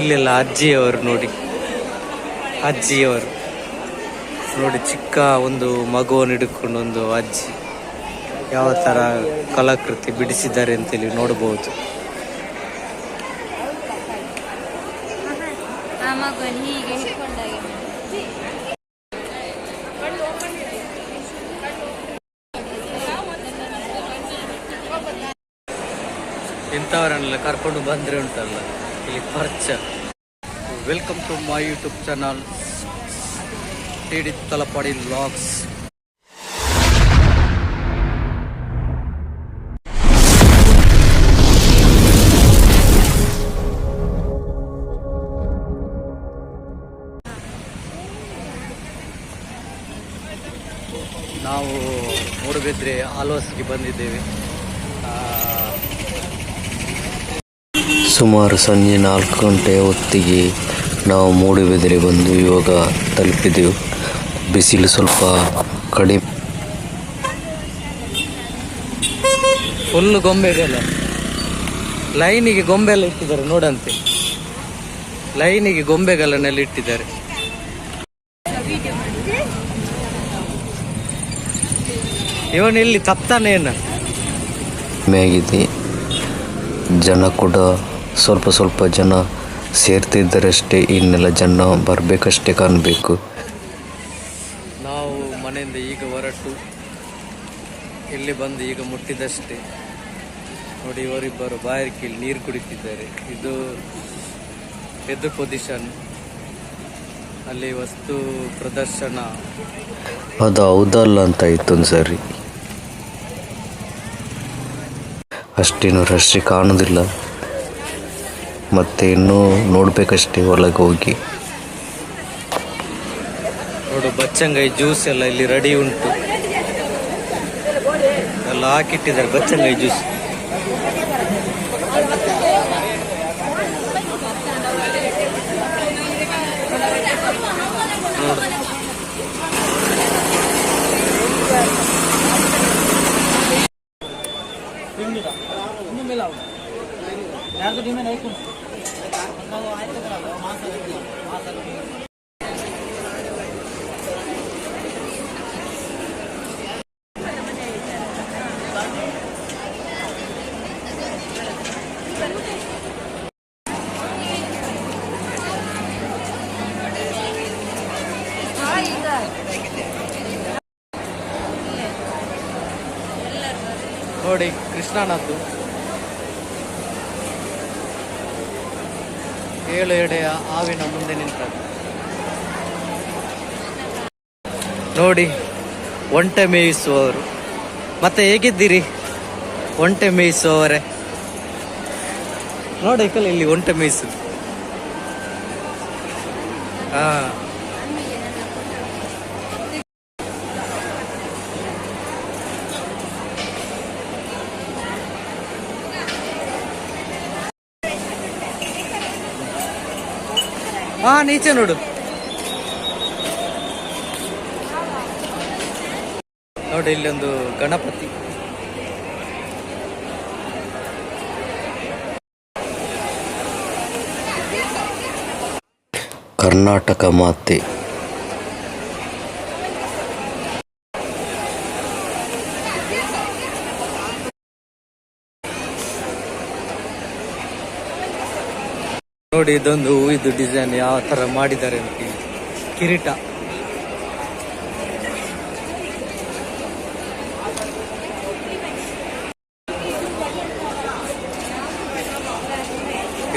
ಇಲ್ಲೆಲ್ಲ ಅಜ್ಜಿಯವರು ನೋಡಿ. ಅಜ್ಜಿಯವರು ನೋಡಿ ಚಿಕ್ಕ ಒಂದು ಮಗುವನ್ನು ಹಿಡ್ಕೊಂಡು ಒಂದು ಅಜ್ಜಿ ಯಾವ ಥರ ಕಲಾಕೃತಿ ಬಿಡಿಸಿದ್ದಾರೆ ಅಂತೇಳಿ ನೋಡಬಹುದು ಇಂಥವರನ್ನೆಲ್ಲ ಕರ್ಕೊಂಡು ಬಂದ್ರೆ ಉಂಟಲ್ಲ. Welcome to my YouTube channel TD Talapadi vlogs ನಾವು ಮೂಡುಬಿದ್ರೆ ಆಲೋಸ್ಗೆ ಬಂದಿದ್ದೇವೆ. ಸುಮಾರು ಸಂಜೆ ನಾಲ್ಕು ಗಂಟೆ ಹೊತ್ತಿಗೆ ನಾವು ಮೂಡುಬಿದರೆ ಬಂದು ಇವಾಗ ತಲುಪಿದೆವು. ಬಿಸಿಲು ಸ್ವಲ್ಪ ಕಡಿಮೆ. ಗೊಂಬೆ ಗೊಂಬೆಗೆಲ್ಲ ಲೈನಿಗೆ ಗೊಂಬೆ ಎಲ್ಲ ಇಟ್ಟಿದ್ದಾರೆ ನೋಡಂತೆ. ಲೈನಿಗೆ ಗೊಂಬೆಗಳನ್ನೆಲ್ಲ ಇಟ್ಟಿದ್ದಾರೆ. ಇವನು ಇಲ್ಲಿ ತಪ್ತಾನೆ ಮೇಗಿದೆ. ಜನ ಕೂಡ ಸ್ವಲ್ಪ ಸ್ವಲ್ಪ ಜನ ಸೇರ್ತಿದ್ದರಷ್ಟೇ ಇನ್ನೆಲ್ಲ ಜನ ಬರಬೇಕಷ್ಟೇ ಕಾಣಬೇಕು. ನಾವು ಮನೆಯಿಂದ ಈಗ ಹೊರಟು. ಇಲ್ಲಿ ಬಂದು ಈಗ ಮುಟ್ಟಿದಷ್ಟೇ. ನೋಡಿ ಇವರಿಬ್ಬರು ಬಾಯಾರಿಕೆಯಲ್ಲಿ ನೀರು ಕುಡಿತಿದ್ದಾರೆ. ಇದು ಎದ್ದು ಪೊಸಿಷನ್ ಅಲ್ಲಿ ವಸ್ತು ಪ್ರದರ್ಶನ. ಅದು ಹೌದಲ್ಲ ಅಂತ ಇತ್ತು ಒಂದು ಸರಿ. ಅಷ್ಟೇನು ರಶ್ ಕಾಣೋದಿಲ್ಲ. ಮತ್ತೆ ಇನ್ನೂ ನೋಡ್ಬೇಕಷ್ಟೇ ಒಳಗೆ ಹೋಗಿ. ನೋಡು ಬಚ್ಚಂಗಾಯಿ ಜ್ಯೂಸ್ ಎಲ್ಲ ಇಲ್ಲಿ ರೆಡಿ ಉಂಟು. ಎಲ್ಲ ಹಾಕಿಟ್ಟಿದ್ದಾರೆ ಬಚ್ಚಂಗಾಯಿ ಜ್ಯೂಸ್ ನೋಡಿ, ಕೃಷ್ಣನದ್ದು. ಏಳು ಎಡೆಯ ಹಾವಿನ ಮುಂದೆ ನಿಂತದ್ದು. ನೋಡಿ, ಒಂಟೆ ಮೇಯಿಸುವವರು. ಮತ್ತೆ ಹೇಗಿದ್ದೀರಿ? ಒಂಟೆ ಮೇಯಿಸುವವರೇ. ನೋಡಿ ಇಲ್ಲಿ ಒಂಟೆ ಮೇಯಿಸುದು. ಹಾ. ಹಾ ನೀಚೆ ನೋಡು. ನೋಡಿ ಇಲ್ಲೊಂದು ಗಣಪತಿ. ಕರ್ನಾಟಕ ಮಾತೆ. ನೋಡಿ, ಇದೊಂದು ಇದು ಡಿಸೈನ್ ಯಾವ ತರ ಮಾಡಿದ್ದಾರೆ ಕಿರೀಟ.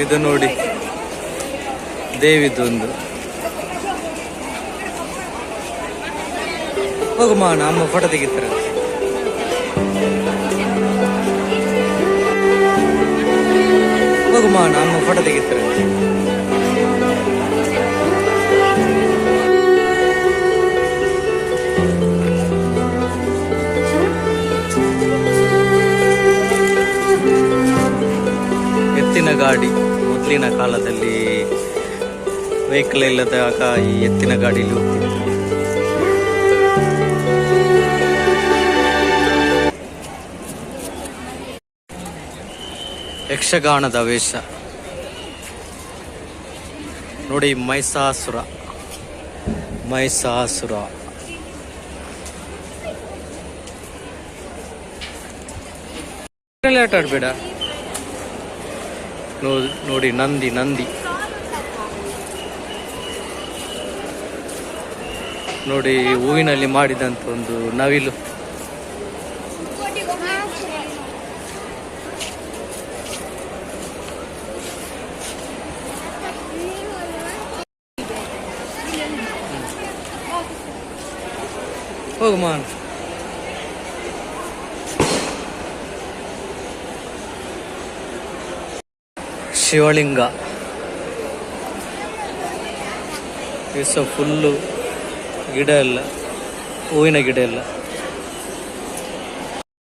ಇದು ನೋಡಿ, ದೇವಿದೊಂದು. ಹೋಗುಮ ನಮ್ಮ ಫೋಟೋ ತೆಗಿತಾರೆ. ಹೋಗುಮ ಅಮ್ಮ ಫೋಟೋ ತೆಗಿತಾರೆ? ಎತ್ತಿನ ಗಾಡಿ ಮೊದಲಿನ ಕಾಲದಲ್ಲಿ ವೆಹಿಕಲ್ ಇಲ್ಲದಾಗ ಈ ಎತ್ತಿನ ಹೋಗ್ತಿದ್ರು ಯಕ್ಷಗಾನದ ವೇಷ. ನೋಡಿ ಮೈಸಾಸುರ. ಮೈಸಾಸುರ. ಆಟ ಆಡ್ಬೇಡ? ನೋಡಿ ನಂದಿ ನಂದಿ. ನೋಡಿ ಹೂವಿನಲ್ಲಿ ಮಾಡಿದಂತ ಒಂದು ನವಿಲು. ಹೋಗು ಮಾನ್ ಶಿವಲಿಂಗ ಸಹ ಫುಲ್ಲು ಗಿಡ ಎಲ್ಲ, ಹೂವಿನ ಗಿಡ ಎಲ್ಲ.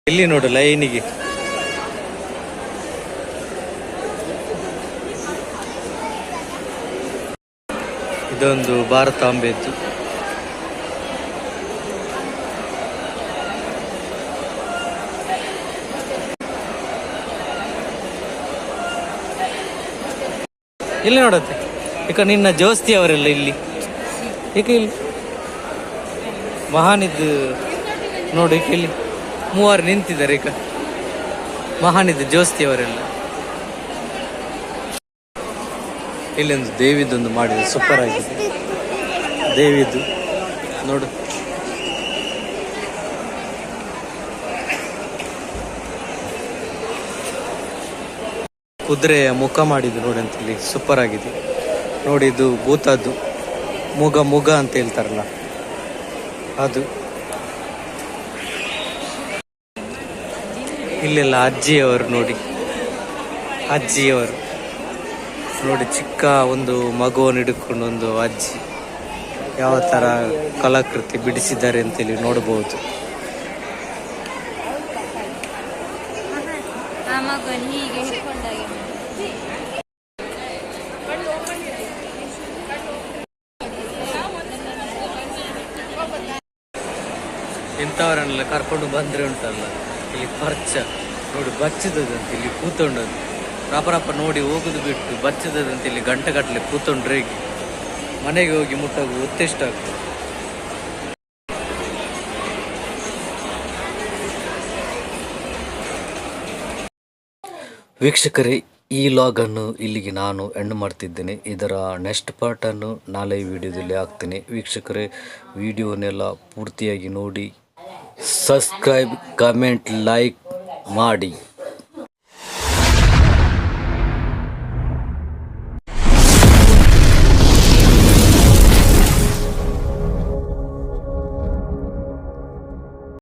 ಎಲ್ಲಿ ನೋಡು ಲೈನಿಗೆ. ಇದೊಂದು ಭಾರತಾಂಬೆದ್ದು ಇಲ್ಲಿ ನೋಡತ್ತೆ. ಈಗ ನಿನ್ನ ಜೋಸ್ತಿ ಅವರೆಲ್ಲ ಇಲ್ಲಿ. ಈಗ ಇಲ್ಲಿ. ಮಹಾನಿದ್ದು ನೋಡಿ ಇಲ್ಲಿ. ಮೂವರು ನಿಂತಿದ್ದಾರೆ ಈಗ ಮಹಾನಿದ್ದು ಜೋಸ್ತಿ ಅವರೆಲ್ಲ. ಇಲ್ಲೊಂದು ದೇವಿದೊಂದು ಮಾಡಿದೆ ಸೂಪರ್ ಆಗಿದೆ. ದೇವಿದು. ನೋಡು. ಕುದುರೆಯ ಮುಖ ಮಾಡಿದ್ದು ನೋಡಿ ಅಂತ ಇಲ್ಲಿ ಸೂಪರ್ ಆಗಿದೆ. ನೋಡಿ ಇದು ಭೂತದ್ದು. ಮುಗ ಮುಗ ಅಂತ ಹೇಳ್ತಾರಲ್ಲ. ಅದು. ಇಲ್ಲೆಲ್ಲ ಅಜ್ಜಿಯವರು ನೋಡಿ. ಅಜ್ಜಿಯವರು. ನೋಡಿ ಚಿಕ್ಕ ಒಂದು ಮಗುವನ್ನು ಹಿಡ್ಕೊಂಡು ಒಂದು ಅಜ್ಜಿ. ಯಾವ ಥರ ಕಲಾಕೃತಿ ಬಿಡಿಸಿದ್ದಾರೆ ಅಂತೇಳಿ ನೋಡಬಹುದು ಆ ಮಗುವನ್ನು ಹೀಗೆ ಇಂಥವರನ್ನೆಲ್ಲ ಕರ್ಕೊಂಡು ಬಂದ್ರೆ ಉಂಟಲ್ಲ, ಇಲ್ಲಿ ಪರ್ಚ ನೋಡಿ ಬಚ್ಚಿದದಂತೆ ಇಲ್ಲಿ ಕೂತ್ಕೊಂಡದ್ದು ರಪರಪ್ಪ ರಪ ನೋಡಿ ಹೋಗುದು ಬಿಟ್ಟು ಬಚ್ಚಿದದಂತೆ ಇಲ್ಲಿ ಕೂತ್ಕೊಂಡ್ರೆ ಹೇಗೆ? ಮನೆಗೆ ಹೋಗಿ ಮುಟ್ಟಾಗ ಒತ್ತೆಷ್ಟಾಗ್ತದೆ ವೀಕ್ಷಕರೇ, ಈ ಲಾಗನ್ನು ಇಲ್ಲಿಗೆ ನಾನು ಎಂಡ್ ಮಾಡ್ತಿದ್ದೇನೆ. ಇದರ ನೆಕ್ಸ್ಟ್ ಪಾರ್ಟನ್ನು ನಾಳೆ ವಿಡಿಯೋದಲ್ಲಿ ಹಾಕ್ತೇನೆ. ವೀಕ್ಷಕರೇ, ವಿಡಿಯೋನೆಲ್ಲ ಪೂರ್ತಿಯಾಗಿ ನೋಡಿ ಸಬ್ಸ್ಕ್ರೈಬ್ ಕಮೆಂಟ್ ಲೈಕ್ ಮಾಡಿ.